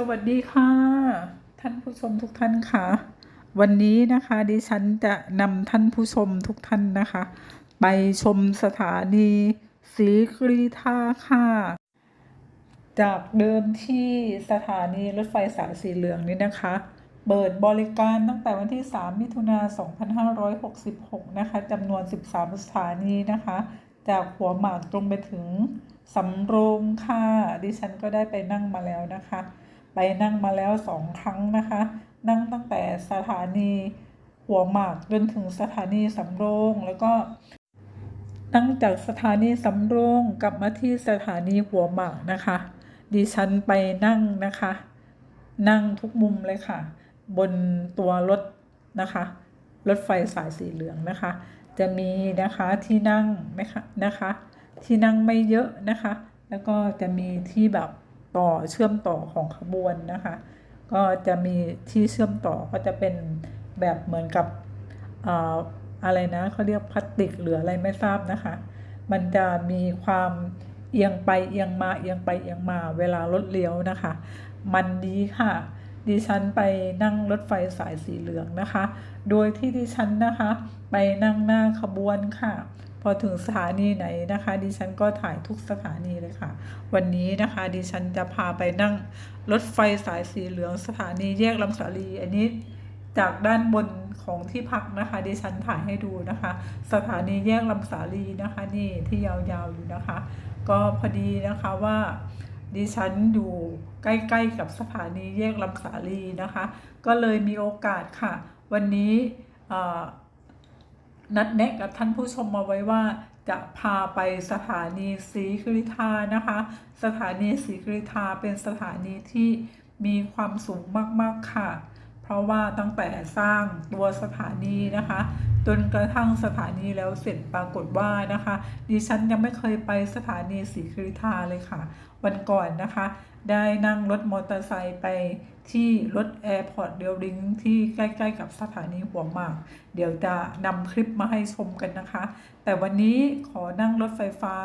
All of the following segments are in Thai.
สวัสดีค่ะ ท่านผู้ชมทุกท่านค่ะ วันนี้นะคะดิฉันจะนำท่านผู้ชมทุกท่านนะคะ ไปชมสถานีสีกรีธาค่ะ จากเดิมที่สถานีรถไฟสายสีเหลืองนี้นะคะ เปิดบริการตั้งแต่วันที่ 3 มิถุนา2566 นะคะจำนวน 13 สถานีนะคะ จากหัวหมากตรงไปถึงสำโรงค่ะ ดิฉันก็ได้ไปนั่งมาแล้วนะคะ ไปนั่งมาแล้วสองครั้งนะคะ นั่งตั้งแต่สถานีหัวหมากจนถึงสถานีสำโรงแล้วก็ตั้งจากสถานีสำโรงกลับมาที่สถานีหัวหมากนะคะ ดิฉันไปนั่งนะคะ นั่งทุกมุมเลยค่ะ บนตัวรถนะคะ รถไฟสายสีเหลืองนะคะ จะมีนะคะที่นั่งไหมคะนะคะ ที่นั่งไม่เยอะนะคะ แล้วก็จะมีที่แบบ ต่อเชื่อมต่อของขบวนนะคะ ก็จะมีที่เชื่อมต่อก็จะเป็นแบบเหมือนกับออะไรนะเขาเรียกพลาสติกหรืออะไรไม่ทราบนะคะ มันจะมีความเอียงไปเอียงมาเอียงไปเอียงมาเวลารถเลี้ยวนะคะ มันดีค่ะ ดิฉันไปนั่งรถไฟสายสีเหลืองนะคะ โดยที่ดิฉันนะคะ ไปนั่งหน้าขบวนค่ะ อถึงสถานีไหนนะคะ ดิฉันก็ถ่ายทุกสถานีเลยค่ะ วันนี้นะคะดิฉันจะพาไปนั่งรถไฟสายสีเหลืองสถานีแยกลำสาลี อันนี้จากด้านบนของที่พักนะคะดิฉันถ่ายให้ดูนะคะ สถานีแยกลำสาลีนะคะนี่ที่ยาวๆอยู่นะคะ ก็พอดีนะคะว่าดิฉันอยู่ใกล้ๆกับสถานีแยกลำสาลีนะคะ ก็เลยมีโอกาสค่ะ วันนี้ นัดแนะกับท่านผู้ชมมาไว้ว่าจะพาไปสถานีศรีกริธานะคะ สถานีศรีกริธาเป็นสถานีที่มีความสูงมาก ๆ ค่ะ เพราะว่าตั้งแต่สร้างตัวสถานีนะคะจนกระทั่งสถานีแล้วเสร็จปรากฏว่านะคะ ดิฉันยังไม่เคยไปสถานีศรีกริธาเลยค่ะ วันก่อนนะคะ ได้นั่งรถมอเตอร์ไซค์ไปที่รถแอร์พอร์ตเดลลิงที่ใกล้ๆกับสถานีหัวหมาก เดี๋ยวจะนำคลิปมาให้ชมกันนะคะ แต่วันนี้ขอนั่งรถไฟฟ้า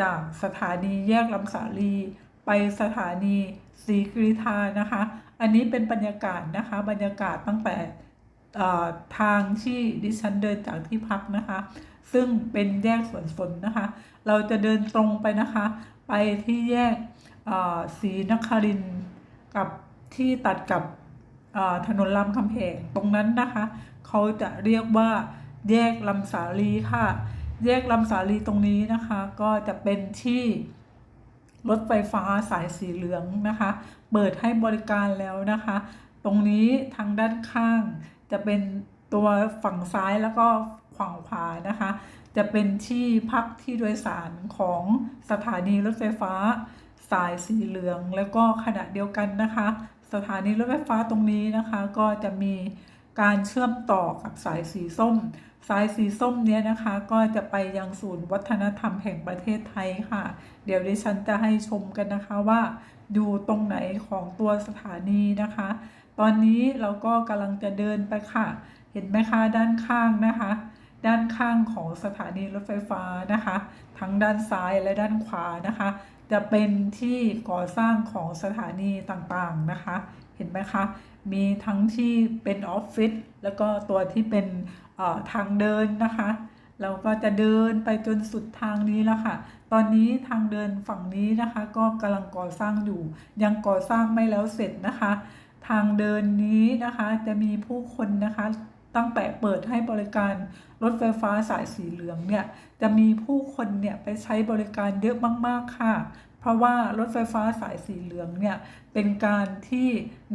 จากสถานีแยกลำสาลี ไปสถานีศรีกริธานะคะ อันนี้เป็นบรรยากาศนะคะ บรรยากาศตั้งแต่ทางที่ดิฉันเดินจากที่พักนะคะ ซึ่งเป็นแยกสวนสนนะคะ เราจะเดินตรงไปนะคะ ไปที่แยกเอ่อศรีนครินกับที่ตัดกับถนนรามคำแหงตรงนั้นนะคะ เขาจะเรียกว่าแยกลำสาลีค่ะ แยกลำสาลีตรงนี้นะคะ ก็จะเป็นที่รถไฟฟ้าสายสีเหลืองนะคะ เปิดให้บริการแล้วนะคะ ตรงนี้ทางด้านข้างจะเป็นตัวฝั่งซ้ายแล้วก็ฝั่งขวานะคะ จะเป็นที่พักที่โดยสารของสถานีรถไฟฟ้า สายสีเหลือง แล้วก็ขณะเดียวกันนะคะ สถานีรถไฟฟ้าตรงนี้นะคะ ก็จะมี การเชื่อมต่อกับสายสีส้ม สายสีส้มเนี้ยนะคะก็จะไปยังศูนย์วัฒนธรรมแห่งประเทศไทยค่ะ เดี๋ยวดิฉันจะให้ชมกันนะคะว่า อยู่ตรงไหนของตัวสถานีนะคะ ตอนนี้เราก็กำลังจะเดินไปค่ะ เห็นไหมคะด้านข้างนะคะ ด้านข้างของสถานีรถไฟฟ้านะคะ ทั้งด้านซ้ายและด้านขวานะคะ จะเป็นที่ก่อสร้างของสถานีต่างๆนะคะ เห็นไหมคะ มีทั้งที่เป็นออฟฟิศแล้วก็ตัวที่เป็นทางเดินนะคะเราก็จะเดินไปจนสุดทางนี้แล้วค่ะ ตอนนี้ทางเดินฝั่งนี้นะคะ ก็กำลังก่อสร้างอยู่ ยังก่อสร้างไม่แล้วเสร็จนะคะ ทางเดินนี้นะคะจะมีผู้คนนะคะ ตั้งแต่เปิดให้บริการรถไฟฟ้าสายสีเหลืองเนี่ย จะมีผู้คนเนี่ยไปใช้บริการเยอะมากๆค่ะ เพราะว่ารถไฟฟ้าสายสีเหลืองเนี่ยเป็นการที่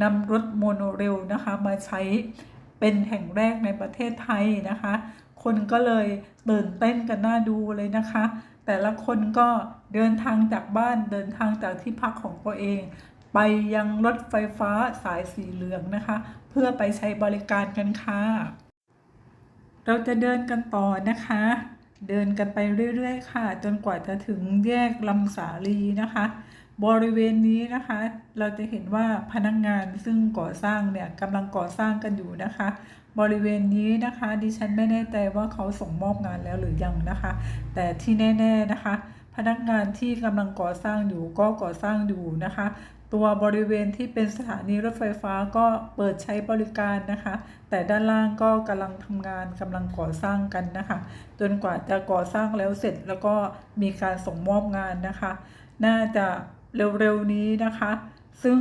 นำรถโมโนเรลนะคะมาใช้เป็นแห่งแรกในประเทศไทยนะคะ คนก็เลยตื่นเต้นกันน่าดูเลยนะคะ แต่ละคนก็เดินทางจากบ้านเดินทางจากที่พักของตัวเอง ไปยังรถไฟฟ้าสายสีเหลืองนะคะ เพื่อไปใช้บริการกันค่ะ เราจะเดินกันต่อนะคะ เดินกันไปเรื่อยๆค่ะ จนกว่าจะถึงแยกลำสาลีนะคะ บริเวณนี้นะคะ เราจะเห็นว่าพนักงานซึ่งก่อสร้างเนี่ยกำลังก่อสร้างกันอยู่นะคะ บริเวณนี้นะคะ ดิฉันไม่แน่ใจว่าเขาส่งมอบงานแล้วหรือยังนะคะ แต่ที่แน่ ๆนะคะ พนักงานที่กำลังก่อสร้างอยู่ก็ก่อสร้างอยู่นะคะ ตัวบริเวณที่เป็นสถานีรถไฟฟ้าก็เปิดใช้บริการนะคะ แต่ด้านล่างก็กำลังทำงานกำลังก่อสร้างกันนะคะ จนกว่าจะก่อสร้างแล้วเสร็จแล้วก็มีการส่งมอบงานนะคะ น่าจะเร็วๆนี้นะคะ ซึ่ง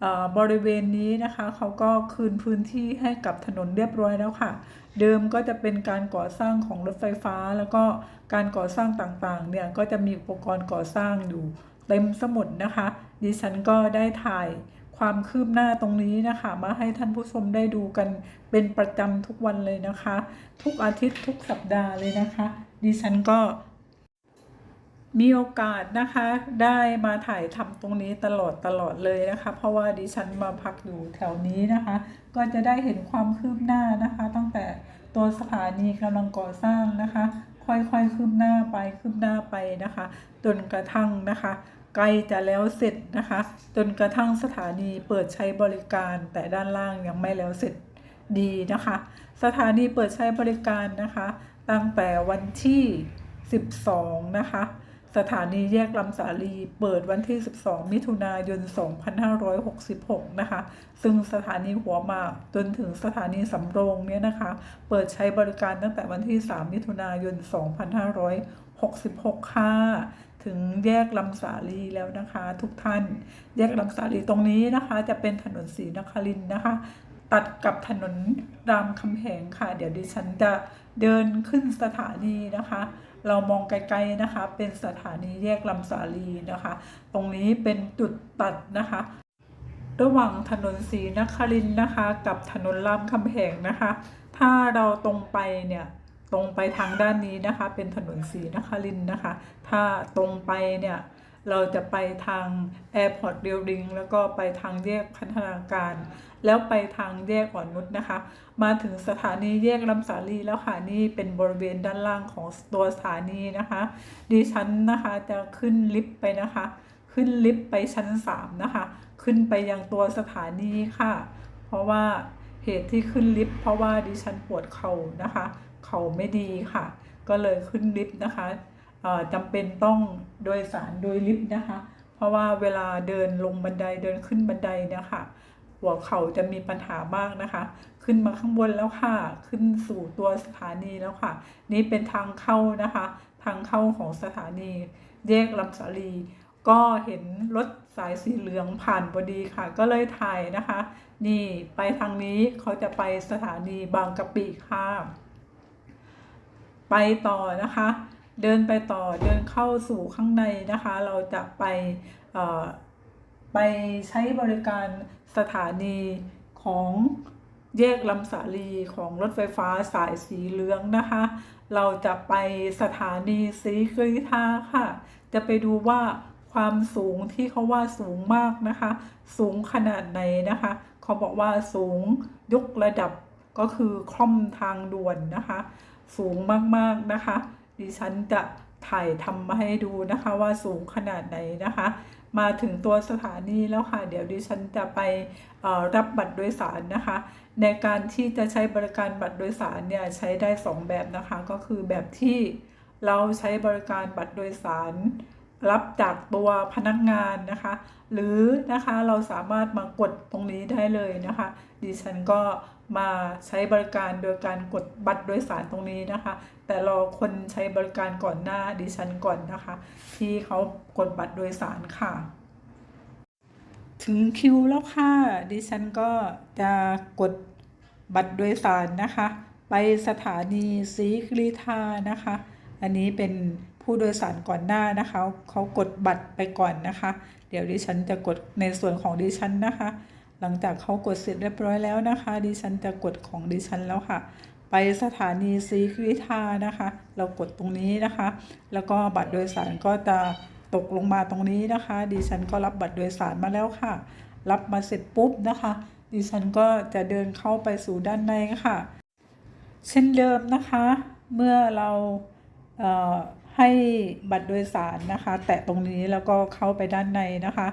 เอ่อบริเวณนี้นะคะเขาก็คืนพื้นที่ให้กับถนนเรียบร้อยแล้วค่ะ เดิมก็จะเป็นการก่อสร้างของรถไฟฟ้า แล้วก็การก่อสร้างต่างๆเนี่ยก็จะมีอุปกรณ์ก่อสร้างอยู่เต็มสมุดนะคะ ดิฉันก็ได้ถ่ายความคืบหน้าตรงนี้นะคะ มาให้ท่านผู้ชมได้ดูกันเป็นประจำทุกวันเลยนะคะ ทุกอาทิตย์ทุกสัปดาห์เลยนะคะ ดิฉันก็มีโอกาสนะคะได้มาถ่ายทำตรงนี้ตลอดตลอดเลยนะคะ เพราะว่าดิฉันมาพักอยู่แถวนี้นะคะ ก็จะได้เห็นความคืบหน้านะคะ ตั้งแต่ตัวสถานีกำลังก่อสร้างนะคะ ค่อยๆคืบหน้าไปคืบหน้าไปนะคะจนกระทั่งนะคะ ใกล้จะแล้วเสร็จนะคะ จนกระทั่งสถานีเปิดใช้บริการแต่ด้านล่างยังไม่แล้วเสร็จดีนะคะ สถานีเปิดใช้บริการนะคะ ตั้งแต่วันที่ 12 นะคะ สถานีแยกลำสาลีเปิดวันที่ 12 มิถุนายน 2566 นะคะ ซึ่งสถานีหัวหมากจนถึงสถานีสำโรงเนี่ยนะคะ เปิดใช้บริการตั้งแต่วันที่ 3 มิถุนายน 2566 ค่ะ ถึงแยกลำสาลีแล้วนะคะ ทุกท่านแยกลำสาลีตรงนี้นะคะ จะเป็นถนนศรีนครินนะคะ ตัดกับถนนรามคำแหงค่ะ เดี๋ยวดิฉันจะเดินขึ้นสถานีนะคะ เรามองไกลๆนะคะ เป็นสถานีแยกลำสาลีนะคะ ตรงนี้เป็นจุดตัดนะคะ ระหว่างถนนศรีนครินนะคะ กับถนนรามคำแหงนะคะ ถ้าเราตรงไปเนี่ย ตรงไปทางด้านนี้นะคะ เป็นถนนศรีนครินนะคะ ถ้าตรงไปเนี่ยเราจะไปทาง Airport Building แล้วก็ไปทางแยกพัฒนาการ แล้วไปทางแยกอ่อนนุชนะคะ มาถึงสถานีแยกลำสาลีแล้วค่ะนี่เป็นบริเวณด้านล่างของตัวสถานีนะคะ ดิฉันนะคะจะขึ้นลิฟต์ไปนะคะ ขึ้นลิฟต์ไปชั้น 3 นะคะ ขึ้นไปยังตัวสถานีค่ะ เพราะว่า ตุที่ขึ้นลิฟต์เพราะว่าดิฉันปวดเข่านะคะ เข่าไม่ดีค่ะ ก็เลยขึ้นลิฟต์นะคะจำเป็นต้องโดยสารโดยลิฟต์นะคะ เพราะว่าเวลาเดินลงบันไดเดินขึ้นบันไดนะคะหัวเข่าจะมีปัญหามากนะคะ ขึ้นมาข้างบนแล้วค่ะ ขึ้นสู่ตัวสถานีแล้วค่ะ นี่เป็นทางเข้านะคะ ทางเข้าของสถานีแยกลำสาลี ก็เห็นรถสายสีเหลืองผ่านพอดีค่ะ ก็เลยถ่ายนะคะ นี่ไปทางนี้เขาจะไปสถานีบางกะปิค่ะ ไปต่อนะคะ เดินไปต่อเดินเข้าสู่ข้างในนะคะ เราจะไปไปใช้บริการสถานีของแยกลำสาลีของรถไฟฟ้าสายสีเหลืองนะคะ เราจะไปสถานีศรีกรีธาค่ะ จะไปดูว่าความสูงที่เขาว่าสูงมากนะคะ สูงขนาดไหนนะคะ เขาบอกว่าสูงยกระดับก็คือคล่อมทางด่วนนะคะ สูงมากๆนะคะ ดิฉันจะถ่ายทำมาให้ดูนะคะว่าสูงขนาดไหนนะคะ มาถึงตัวสถานีแล้วค่ะ เดี๋ยวดิฉันจะไปรับบัตรโดยสารนะคะ ในการที่จะใช้บริการบัตรโดยสารเนี่ยใช้ได้ 2 แบบนะคะ ก็คือแบบที่เราใช้บริการบัตรโดยสาร รับจากตัวพนักงานนะคะ หรือนะคะเราสามารถมากดตรงนี้ได้เลยนะคะ ดิฉันก็มาใช้บริการโดยการกดบัตรโดยสารตรงนี้นะคะ แต่รอคนใช้บริการก่อนหน้าดิฉันก่อนนะคะ ที่เขากดบัตรโดยสารค่ะ ถึงคิวแล้วค่ะดิฉันก็จะกดบัตรโดยสารนะคะ ไปสถานีศรีกรีธานะคะ อันนี้เป็น ผู้โดยสารก่อนหน้านะคะเขากดบัตรไปก่อนนะคะ เดี๋ยวดิฉันจะกดในส่วนของดิฉันนะคะ หลังจากเขากดเสร็จเรียบร้อยแล้วนะคะ ดิฉันจะกดของดิฉันแล้วค่ะ ไปสถานีศรีกรีธานะคะ เรากดตรงนี้นะคะ แล้วก็บัตรโดยสารก็จะตกลงมาตรงนี้นะคะ ดิฉันก็รับบัตรโดยสารมาแล้วค่ะ รับมาเสร็จปุ๊บนะคะ ดิฉันก็จะเดินเข้าไปสู่ด้านในค่ะ เช่นเดิมนะคะ เมื่อเราเอ่อ ให้บัตรโดยสารนะคะ แตะตรงนี้แล้วก็เข้าไปด้านในนะคะ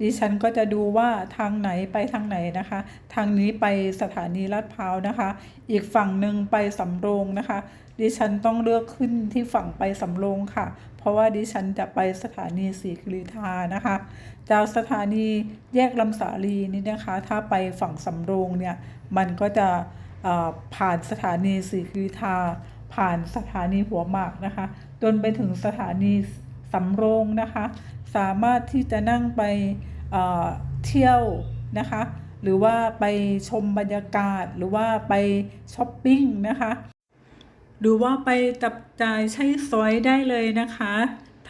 ดิฉันก็จะดูว่าทางไหนไปทางไหนนะคะ ทางนี้ไปสถานีลาดพร้าวนะคะ อีกฝั่งหนึ่งไปสำโรงนะคะ ดิฉันต้องเลือกขึ้นที่ฝั่งไปสำโรงค่ะ เพราะว่าดิฉันจะไปสถานีศรีกรีธานะคะจากสถานีแยกลำสาลีนี่นะคะ ถ้าไปฝั่งสำโรงเนี่ยมันก็จะผ่านสถานีศรีกรีธาผ่านสถานีหัวหมากนะคะ จนไปถึงสถานีสำโรงนะคะ สามารถที่จะนั่งไปเเที่ยวนะคะ หรือว่าไปชมบรรยากาศหรือว่าไปช้อปปิ้งนะคะ หรือว่าไปจับจ่ายใช้สอยได้เลยนะคะ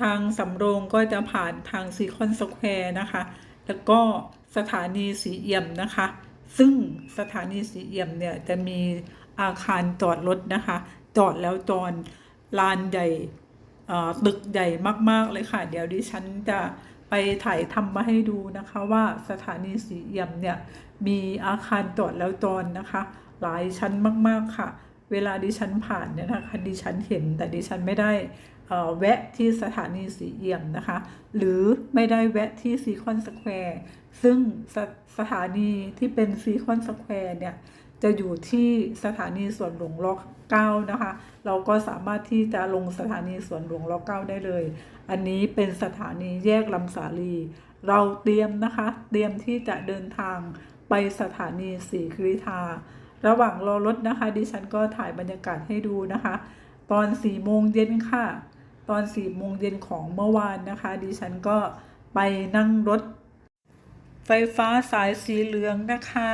ทางสำโรงก็จะผ่านทางซีคอนสแควร์นะคะ แล้วก็สถานีสีเอี่ยมนะคะ ซึ่งสถานีสีเอี่ยมเนี่ยจะมีอาคารจอดรถนะคะ จอดแล้วจอด ลานใหญ่ตึกใหญ่มาก ๆ เลยค่ะ เดี๋ยวดิฉันจะไปถ่ายทำมาให้ดูนะคะว่าสถานีสีเอี่ยมเนี่ย มีอาคารจอดแล้วจอดนะคะ หลายชั้นมาก ๆ ค่ะ เวลาดิฉันผ่านเนี่ยนะคะดิฉันเห็นแต่ดิฉันไม่ได้แวะที่สถานีสีเอี่ยมนะคะ หรือไม่ได้แวะที่ซีคอนสแควร์ซึ่งสสถานีที่เป็นซีคอนสแควร์เนี่ย จะอยู่ที่สถานีสวนหลวงรอเก้านะคะ เราก็สามารถที่จะลงสถานีสวนหลวงรอเก้าได้เลย อันนี้เป็นสถานีแยกลำสาลี เราเตรียมนะคะ เตรียมที่จะเดินทางไปสถานีสีกรีธา ระหว่างรอรถนะคะ ดิฉันก็ถ่ายบรรยากาศให้ดูนะคะ ตอนสี่โมงเย็นค่ะ ตอนสี่โมงเย็นของเมื่อวานนะคะ ดิฉันก็ไปนั่งรถ ไฟฟ้าสายสีเหลืองนะคะ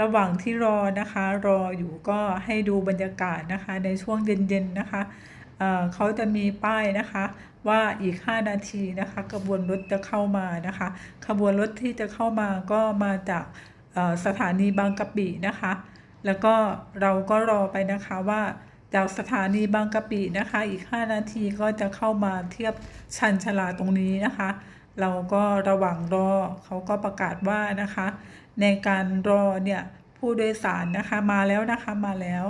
ระหว่างที่รอนะคะ รออยู่ก็ให้ดูบรรยากาศนะคะ ในช่วงเย็นๆนะคะเเขาจะมีป้ายนะคะว่าอีก 5 นาทีนะคะขบวนรถจะเข้ามานะคะขบวนรถที่จะเข้ามาก็มาจากสถานีบางกะปินะคะ แล้วก็เราก็รอไปนะคะว่าจากสถานีบางกะปินะคะ อีก 5 นาทีก็จะเข้ามาเทียบชันชลาตรงนี้นะคะ เราก็ระหว่างรอเขาก็ประกาศว่านะคะ ในการรอเนี่ยผู้โดยสารนะคะมาแล้วนะคะมาแล้ว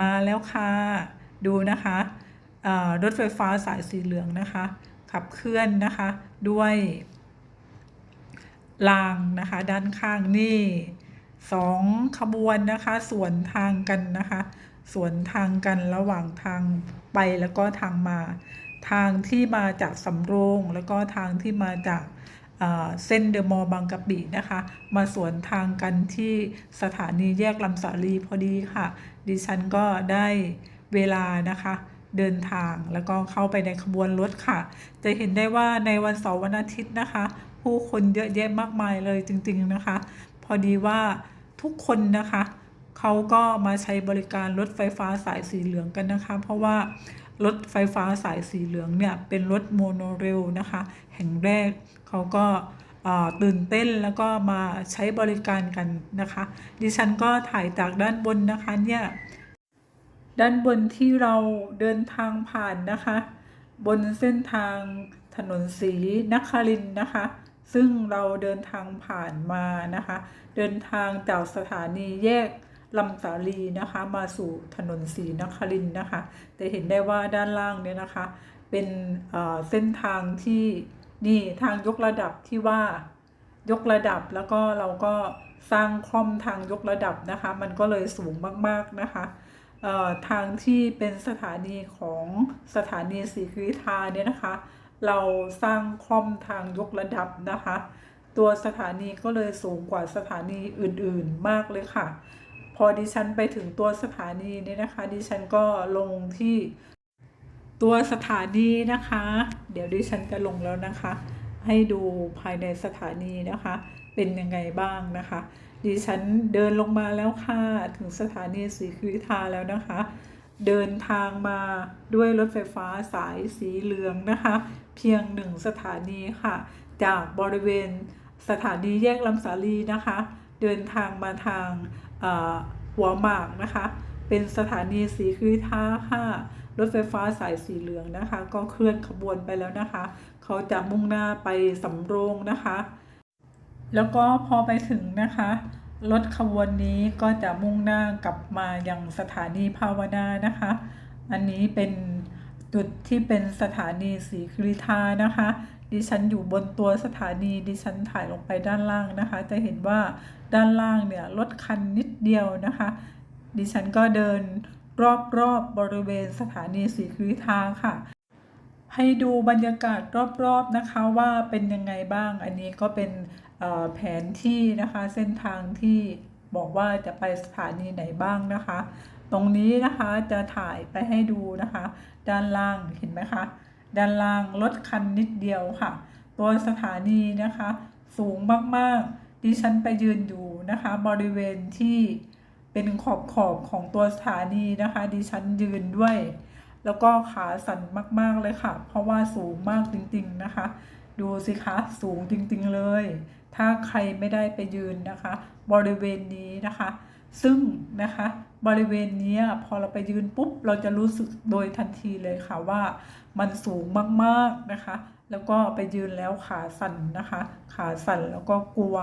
มาแล้วค่ะดูนะคะรถไฟฟ้าสายสีเหลืองนะคะ ขับเคลื่อนนะคะด้วยรางนะคะ ด้านข้างนี่สองขบวนนะคะสวนทางกันนะคะสวนทางกันระหว่างทางไปแล้วก็ทางมา ทางที่มาจากสำโรงแล้วก็ทางที่มาจาก เส้นเดอะมอลล์บางกะปินะคะ มาสวนทางกันที่สถานีแยกลำสาลีพอดีค่ะ ดิฉันก็ได้เวลานะคะเดินทางแล้วก็เข้าไปในขบวนรถค่ะ จะเห็นได้ว่าในวันเสาร์วันอาทิตย์นะคะ ผู้คนเยอะแยะมากมายเลยจริง ๆนะคะ พอดีว่าทุกคนนะคะเขาก็มาใช้บริการรถไฟฟ้าสายสีเหลืองกันนะคะ เพราะว่ารถไฟฟ้าสายสีเหลืองเนี่ยเป็นรถโมโนเรลนะคะ แห่งแรก เขาก็ตื่นเต้นแล้วก็มาใช้บริการกันนะคะ ดิฉันก็ถ่ายจากด้านบนนะคะเนี่ยด้านบนที่เราเดินทางผ่านนะคะ บนเส้นทางถนนสีนครินนะคะ ซึ่งเราเดินทางผ่านมานะคะ เดินทางจากสถานีแยกลำสาลีนะคะ มาสู่ถนนสีนครินนะคะ จะเห็นได้ว่าด้านล่างเนี่ยนะคะ เป็นเส้นทางที่ นี่ทางยกระดับที่ว่ายกระดับแล้วก็เราก็สร้างคล่อมทางยกระดับนะคะ มันก็เลยสูงมากๆนะคะเอ่อทางที่เป็นสถานีของสถานีศรีกริธาเนี่ยนะคะ เราสร้างคล่อมทางยกระดับนะคะ ตัวสถานีก็เลยสูงกว่าสถานีอื่นๆมากเลยค่ะ พอดิฉันไปถึงตัวสถานีเนี่ยนะคะ ดิฉันก็ลงที่ ตัวสถานีนะคะ เดี๋ยวดิฉันจะลงแล้วนะคะ ให้ดูภายในสถานีนะคะ เป็นยังไงบ้างนะคะ ดิฉันเดินลงมาแล้วค่ะ ถึงสถานีศรีคริธาแล้วนะคะ เดินทางมาด้วยรถไฟฟ้าสายสีเหลืองนะคะ เพียงหนึ่งสถานีค่ะ จากบริเวณสถานีแยกลำสาลีนะคะ เดินทางมาทางหัวหมากนะคะ เป็นสถานีสีคริธาค่ะ รถไฟฟ้าสายสีเหลืองนะคะ ก็เคลื่อนขบวนไปแล้วนะคะ เขาจะมุ่งหน้าไปสำโรงนะคะ แล้วก็พอไปถึงนะคะรถขบวนนี้ก็จะมุ่งหน้ากลับมายังสถานีภาวนานะคะ อันนี้เป็นจุดที่เป็นสถานีสีคริธานะคะ ดิฉันอยู่บนตัวสถานีดิฉันถ่ายลงไปด้านล่างนะคะ จะเห็นว่าด้านล่างเนี่ยรถคันนิดเดียวนะคะ ดิฉันก็เดิน รอบๆบบริเวณสถานีสีคริทาค่ะ ให้ดูบรรยากาศรอบๆนะคะว่าเป็นยังไงบ้าง อันนี้ก็เป็นแผนที่นะคะเส้นทางที่บอกว่าจะไปสถานีไหนบ้างนะคะ ตรงนี้นะคะจะถ่ายไปให้ดูนะคะ ด้านล่างเห็นไหมคะ ด้านล่างรถคันนิดเดียวค่ะ ตัวสถานีนะคะ สูงมากๆดิฉันไปยืนอยู่นะคะ บริเวณที่ เป็นขอบขอบของตัวสถานีนะคะ ดิฉันยืนด้วย แล้วก็ขาสั่นมากๆเลยค่ะ เพราะว่าสูงมากจริงๆนะคะ ดูสิคะสูงจริงๆเลย ถ้าใครไม่ได้ไปยืนนะคะ บริเวณนี้นะคะ ซึ่งนะคะบริเวณนี้พอเราไปยืนปุ๊บ เราจะรู้สึกโดยทันทีเลยค่ะว่ามันสูงมากๆนะคะ แล้วก็ไปยืนแล้วขาสั่นนะคะ ขาสั่นแล้วก็กลัว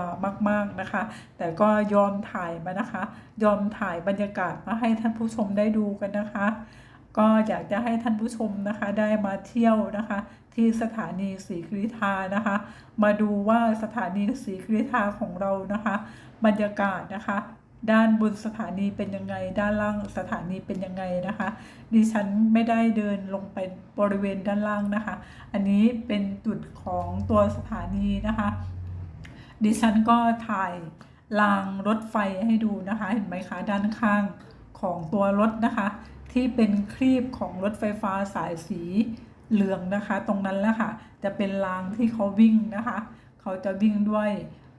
มากๆนะคะ แต่ก็ยอมถ่ายมานะคะ ยอมถ่ายบรรยากาศมาให้ท่านผู้ชมได้ดูกันนะคะ ก็อยากจะให้ท่านผู้ชมนะคะได้มาเที่ยวนะคะ ที่สถานีศรีกริทานะคะ มาดูว่าสถานีศรีกริทาของเรานะคะ บรรยากาศนะคะ ด้านบนสถานีเป็นยังไง ด้านล่างสถานีเป็นยังไงนะคะ ดิฉันไม่ได้เดินลงไปบริเวณด้านล่างนะคะ อันนี้เป็นจุดของตัวสถานีนะคะ ดิฉันก็ถ่ายรางรถไฟให้ดูนะคะ เห็นไหมคะด้านข้างของตัวรถนะคะ ที่เป็นครีบของรถไฟฟ้าสายสีเหลืองนะคะ ตรงนั้นแหละค่ะ จะเป็นรางที่เขาวิ่งนะคะ เขาจะวิ่งด้วย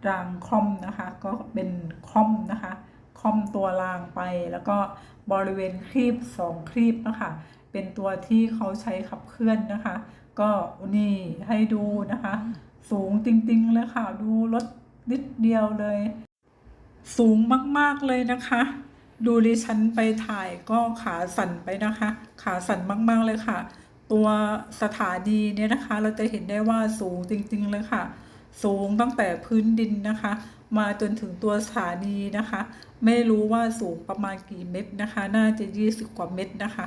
รางคล่อมนะคะ ก็เป็นคล่อมนะคะ ค่อมตัวรางไป แล้วก็บริเวณครีบสองครีบนะคะเป็นตัวที่เขาใช้ขับเคลื่อนนะคะ ก็นี่ให้ดูนะคะ สูงจริงๆเลยค่ะ ดูรถนิดเดียวเลย สูงมากๆเลยนะคะ ดูดิฉันไปถ่ายก็ขาสั่นไปนะคะ ขาสั่นมากๆเลยค่ะ ตัวสถานีเนี่ยนะคะ เราจะเห็นได้ว่าสูงจริงๆเลยค่ะ สูงตั้งแต่พื้นดินนะคะ มาจนถึงตัวสถานีนะคะ ไม่รู้ว่าสูงประมาณกี่เมตรนะคะ น่าจะ 20 กว่าเมตรนะคะ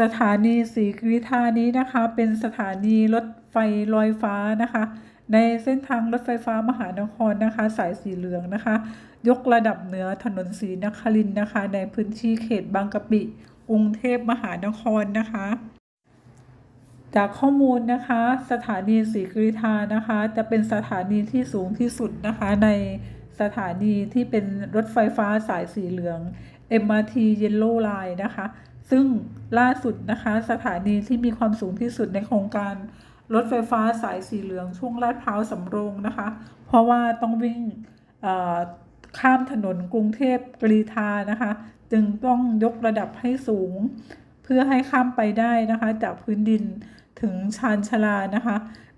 สถานีศรีกริธานี้นะคะ เป็นสถานีรถไฟลอยฟ้านะคะ ในเส้นทางรถไฟฟ้ามหานครนะคะ สายสีเหลืองนะคะ ยกระดับเหนือถนนศรีนครินนะคะ ในพื้นที่เขตบางกะปิกรุงเทพมหานครนะคะ จากข้อมูลนะคะสถานีศรีกริธานะคะ จะเป็นสถานีที่สูงที่สุดนะคะ ในสถานีที่เป็นรถไฟฟ้าสายสีเหลือง MRT Yellow Line นะคะ ซึ่งล่าสุดนะคะ สถานีที่มีความสูงที่สุดในโครงการรถไฟฟ้าสายสีเหลืองช่วงลาดพร้าวสำโรงนะคะ เพราะว่าต้องวิ่งข้ามถนนกรุงเทพกรีธานะคะ จึงต้องยกระดับให้สูง เพื่อให้ข้ามไปได้นะคะ จากพื้นดิน ถึงชานชาลานะคะ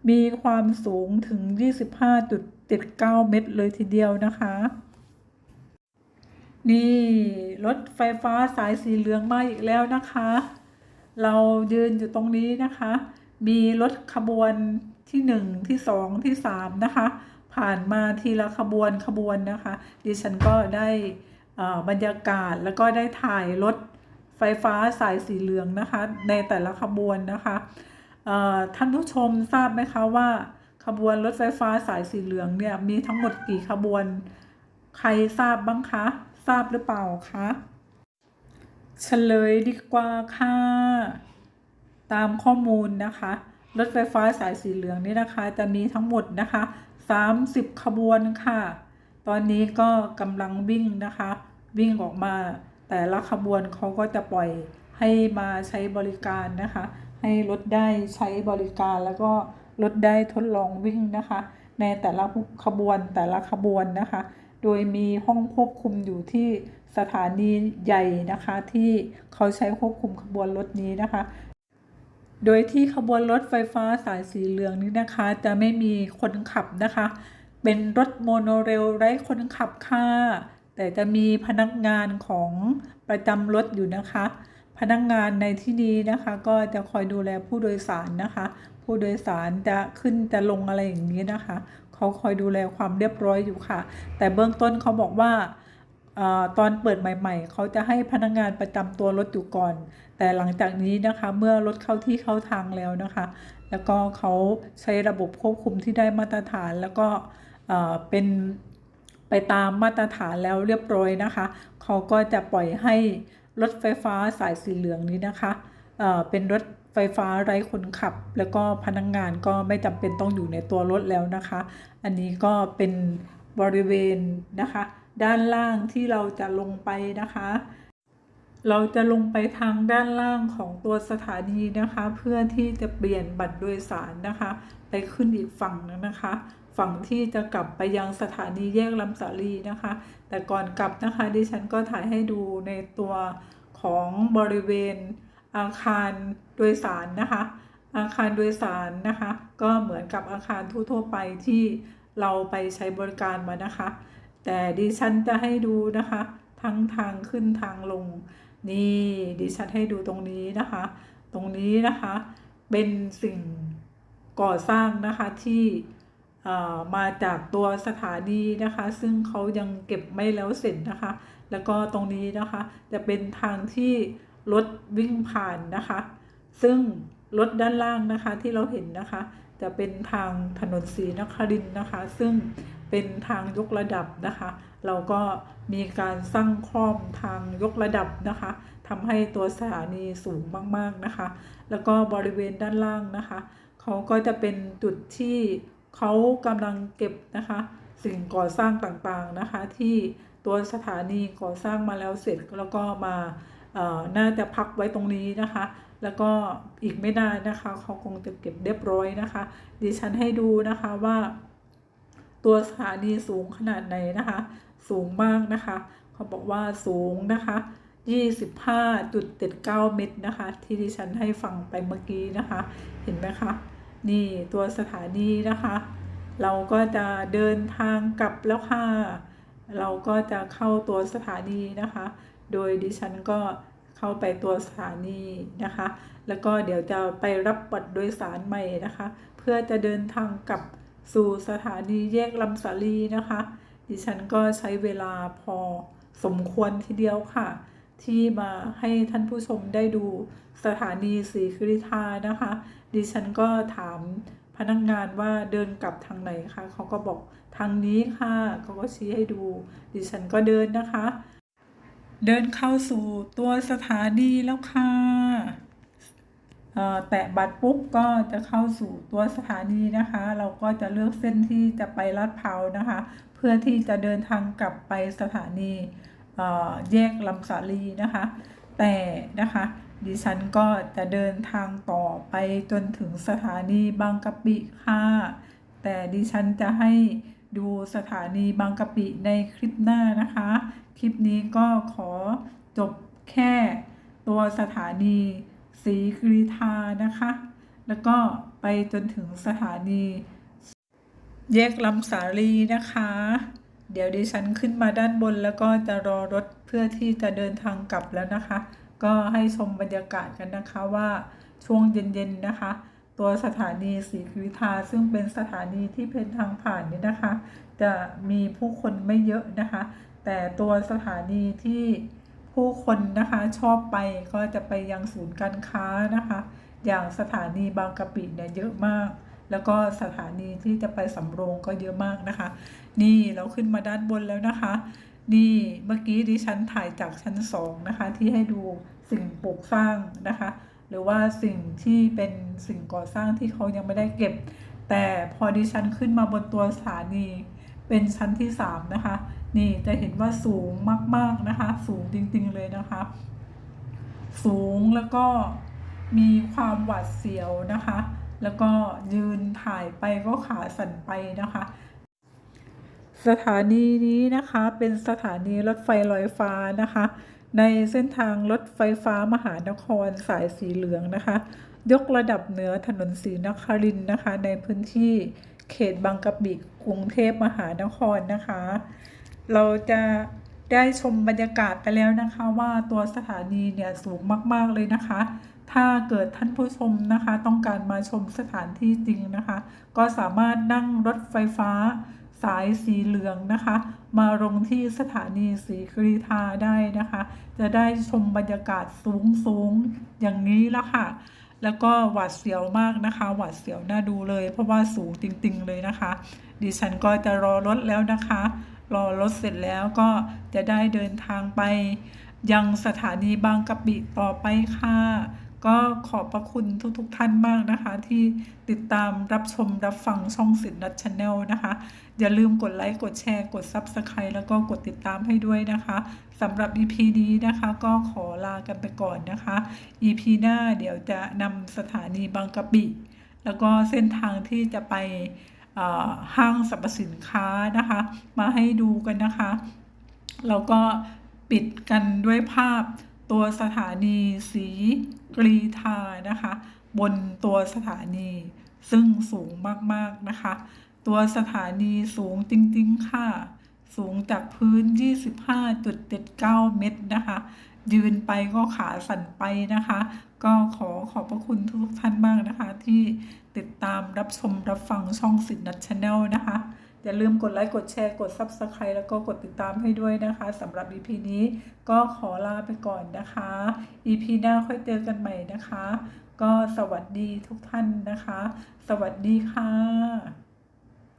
มีความสูงถึง 25.79 เมตรเลยทีเดียวนะคะ นี่รถไฟฟ้าสายสีเหลืองมาอีกแล้วนะคะ เรายืนอยู่ตรงนี้นะคะ มีรถขบวนที่หนึ่งที่สองที่สามนะคะ ผ่านมาทีละขบวนขบวนนะคะ ดิฉันก็ได้อ่อบรรยากาศแล้วก็ได้ถ่ายรถไฟฟ้าสายสีเหลืองนะคะ ในแต่ละขบวนนะคะ ท่านผู้ชมทราบไหมคะว่าขบวนรถไฟฟ้าสายสีเหลืองเนี่ยมีทั้งหมดกี่ขบวน ใครทราบบ้างคะ ทราบหรือเปล่าคะเฉลยดีกว่าค่ะ ตามข้อมูลนะคะ รถไฟฟ้าสายสีเหลืองนี่นะคะ จะมีทั้งหมดนะคะ 30 ขบวนค่ะ ตอนนี้ก็กำลังวิ่งนะคะ วิ่งออกมา แต่ละขบวนเขาก็จะปล่อยให้มาใช้บริการนะคะ ให้รถได้ใช้บริการแล้วก็รถได้ทดลองวิ่งนะคะ ในแต่ละขบวนแต่ละขบวนนะคะ โดยมีห้องควบคุมอยู่ที่สถานีใหญ่นะคะ ที่เขาใช้ควบคุมขบวนรถนี้นะคะ โดยที่ขบวนรถไฟฟ้าสายสีเหลืองนี้นะคะ จะไม่มีคนขับนะคะ เป็นรถโมโนเรลไร้คนขับค่ะแต่จะมีพนักงานของประจำรถอยู่นะคะ พนักงานในที่นี้นะคะ ก็จะคอยดูแลผู้โดยสารนะคะ ผู้โดยสารจะขึ้นจะลงอะไรอย่างนี้นะคะ เขาคอยดูแลความเรียบร้อยอยู่ค่ะ แต่เบื้องต้นเขาบอกว่าอตอนเปิดใหม่ ๆ เขาจะให้พนักงานประจำตัวรถอยู่ก่อน แต่หลังจากนี้นะคะเมื่อรถเข้าที่เข้าทางแล้วนะคะ แล้วก็เขาใช้ระบบควบคุมที่ได้มาตรฐานแล้วก็เป็นไปตามมาตรฐานแล้วเรียบร้อยนะคะ เขาก็จะปล่อยให้ รถไฟฟ้าสายสีเหลืองนี้นะคะเอ่อเป็นรถไฟฟ้าไร้คนขับ แล้วก็พนักงงานก็ไม่จำเป็นต้องอยู่ในตัวรถแล้วนะคะ อันนี้ก็เป็นบริเวณนะคะ ด้านล่างที่เราจะลงไปนะคะ เราจะลงไปทางด้านล่างของตัวสถานีนะคะ เพื่อที่จะเปลี่ยนบัตรโดยสารนะคะ ไปขึ้นอีกฝั่งนึงนะคะ ฝั่งที่จะกลับไปยังสถานีแยกลำสาลีนะคะ แต่ก่อนกลับนะคะดิฉันก็ถ่ายให้ดูในตัวของบริเวณอาคารโดยสารนะคะ อาคารโดยสารนะคะ ก็เหมือนกับอาคารทั่วๆไปที่เราไปใช้บริการมานะคะ แต่ดิฉันจะให้ดูนะคะ ทั้งทางขึ้นทางลง นี่ดิฉันให้ดูตรงนี้นะคะ ตรงนี้นะคะเป็นสิ่งก่อสร้างนะคะที่ มาจากตัวสถานีนะคะ ซึ่งเขายังเก็บไม่แล้วเสร็จนะคะ แล้วก็ตรงนี้นะคะ จะเป็นทางที่รถวิ่งผ่านนะคะ ซึ่งรถด้านล่างนะคะที่เราเห็นนะคะ จะเป็นทางถนนศรีนครินนะคะ ซึ่งเป็นทางยกระดับนะคะ เราก็มีการสร้างคล่อมทางยกระดับนะคะทำให้ตัวสถานีสูงมาก ๆนะคะ แล้วก็บริเวณด้านล่างนะคะเขาก็จะเป็นจุดที่ เขากำลังเก็บนะคะ สิ่งก่อสร้างต่างๆนะคะ ที่ตัวสถานีก่อสร้างมาแล้วเสร็จแล้วก็มาน่าจะพักไว้ตรงนี้นะคะ แล้วก็อีกไม่นานนะคะเขาคงจะเก็บเรียบร้อยนะคะ ดิฉันให้ดูนะคะว่า ตัวสถานีสูงขนาดไหนนะคะ สูงมากนะคะ เขาบอกว่าสูงนะคะ25.79 เมตรนะคะ ที่ดิฉันให้ฟังไปเมื่อกี้นะคะ เห็นไหมคะ นี่ตัวสถานีนะคะ เราก็จะเดินทางกลับแล้วค่ะ เราก็จะเข้าตัวสถานีนะคะ โดยดิฉันก็เข้าไปตัวสถานีนะคะ แล้วก็เดี๋ยวจะไปรับบัตรโดยสารใหม่นะคะ เพื่อจะเดินทางกลับสู่สถานีแยกลำสาลีนะคะ ดิฉันก็ใช้เวลาพอสมควรทีเดียวค่ะ ที่มาให้ท่านผู้ชมได้ดูสถานีศรีคริทานะคะ ดิฉันก็ถามพนักงงานว่าเดินกลับทางไหนคะเขาก็บอกทางนี้ค่ะเขาก็ชี้ให้ดู ดิฉันก็เดินนะคะ เดินเข้าสู่ตัวสถานีแล้วค่ะเอ่อแตะบัตรปุ๊บก็จะเข้าสู่ตัวสถานีนะคะ เราก็จะเลือกเส้นที่จะไปลาดพร้าวนะคะ เพื่อที่จะเดินทางกลับไปสถานีเอ่อแยกลำสาลีนะคะ แต่นะคะ ดิฉันก็จะเดินทางต่อไปจนถึงสถานีบางกะปิค่ะ แต่ดิฉันจะให้ดูสถานีบางกะปิในคลิปหน้านะคะ คลิปนี้ก็ขอจบแค่ตัวสถานีศรีกรีธานะคะ แล้วก็ไปจนถึงสถานีแยกลำสาลีนะคะ เดี๋ยวดิฉันขึ้นมาด้านบนแล้วก็จะรอรถเพื่อที่จะเดินทางกลับแล้วนะคะ ก็ให้ชมบรรยากาศกันนะคะว่าช่วงเย็นๆนะคะ ตัวสถานีศรีวิทาซึ่งเป็นสถานีที่เป็นทางผ่านนี่นะคะ จะมีผู้คนไม่เยอะนะคะ แต่ตัวสถานีที่ผู้คนนะคะชอบไปก็จะไปยังศูนย์การค้านะคะ อย่างสถานีบางกะปิเนี่ยเยอะมาก แล้วก็สถานีที่จะไปสำโรงก็เยอะมากนะคะ นี่เราขึ้นมาด้านบนแล้วนะคะ นี่เมื่อกี้ดิฉันถ่ายจากชั้นสองนะคะที่ให้ดูสิ่งปลูกสร้างนะคะ หรือว่าสิ่งที่เป็นสิ่งก่อสร้างที่เขายังไม่ได้เก็บ แต่พอดิฉันขึ้นมาบนตัวสถานี เป็นชั้นที่สามนะคะ นี่จะเห็นว่าสูงมากๆนะคะ สูงจริงๆเลยนะคะ สูงแล้วก็มีความหวาดเสียวนะคะ แล้วก็ยืนถ่ายไปก็ขาสั่นไปนะคะ สถานีนี้นะคะเป็นสถานีรถไฟลอยฟ้านะคะ ในเส้นทางรถไฟฟ้ามหานครสายสีเหลืองนะคะ ยกระดับเหนือถนนศรีนครินนะคะ ในพื้นที่เขตบางกะปิกรุงเทพมหานครนะคะ เราจะได้ชมบรรยากาศไปแล้วนะคะ ว่าตัวสถานีเนี่ยสูงมาก ๆ เลยนะคะ ถ้าเกิดท่านผู้ชมนะคะ ต้องการมาชมสถานที่จริงนะคะ ก็สามารถนั่งรถไฟฟ้า สายสีเหลืองนะคะ มาลงที่สถานีศรีกรีธาได้นะคะ จะได้ชมบรรยากาศสูงสูงๆอย่างนี้ละค่ะ แล้วก็หวาดเสียวมากนะคะ หวาดเสียวน่าดูเลย เพราะว่าสูงจริง ๆ เลยนะคะ ดิฉันก็จะรอรถแล้วนะคะ รอรถเสร็จแล้วก็จะได้เดินทางไป ยังสถานีบางกะปิต่อไปค่ะก็ขอบพระคุณทุกๆทท่านมากนะคะ ที่ติดตามรับชมรับฟังช่องสินนัทชาแนลนะคะ อย่าลืมกดไลค์กดแชร์กด Subscribe แล้วก็กดติดตามให้ด้วยนะคะสำหรับ EP นี้นะคะก็ขอลากันไปก่อนนะคะ EP หน้าเดี๋ยวจะนำสถานีบางกะปิ แล้วก็เส้นทางที่จะไปห้างสรรพสินค้านะคะ มาให้ดูกันนะคะแล้วก็ปิดกันด้วยภาพตัวสถานีสีกรีธานะคะ บนตัวสถานีซึ่งสูงมาก ๆ นะคะ ตัวสถานีสูงจริงๆ ค่ะ สูงจากพื้น 25.79 เมตรนะคะ ยืนไปก็ขาสั่นไปนะคะ ก็ขอขอบพระคุณทุกท่านมากนะคะ ที่ติดตามรับชมรับฟังช่องสินนัทชาแนลนะคะ อย่าลืมกดไลค์ กดแชร์ กด Subscribe แล้วก็กดติดตามให้ด้วยนะคะสำหรับ EP นี้ก็ขอลาไปก่อนนะคะ EP หน้าค่อยเจอกันใหม่นะคะ ก็สวัสดีทุกท่านนะคะ สวัสดีค่ะ